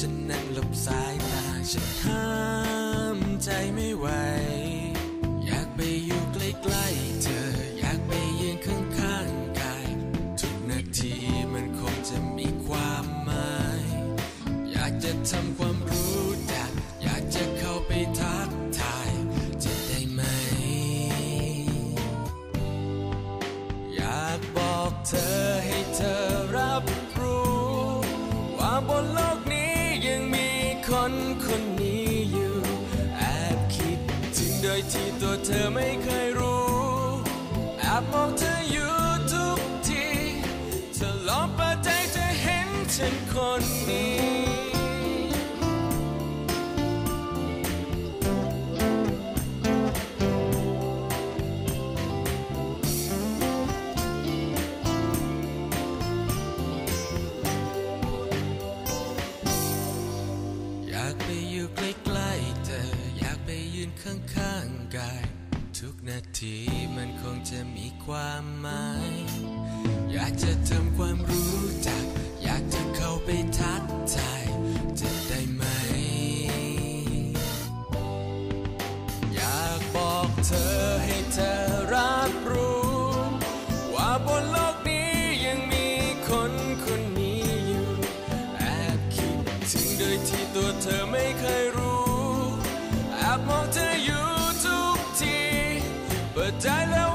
กันหนังหลบสายตาฉันห้ามใจไม่ไหว อยากไปอยู่ใกล้ๆเธอ อยากไปยืนข้างๆกาย ทุกนาทีมันคงจะมีความหมาย อยากจะทำความรู้จัก อยากจะเข้าไปทักทาย จะได้ไหม อยากบอกเธอให้เธอ คนคนนี้อยู่ แอบคิดถึงโดยที่ตัวเธอไม่เคยรู้แอบมองเธออยู่ทุกทีเธอลองเปิดใจจะเห็นฉันคนนี้ากไปอยู่ใกล้ๆเธอ อยากไปยืนข้างๆกาย ทุกนาทีมันคงจะมีความหมาย อยากจะทำความรู้จัก อยากจะเข้าไปทักทาย จะได้ไหม อยากบอกเธอให้เธอ ตัวเธอไม่เคยรู้แอบมองเธออยู่ทุกที เปิดใจแล้ว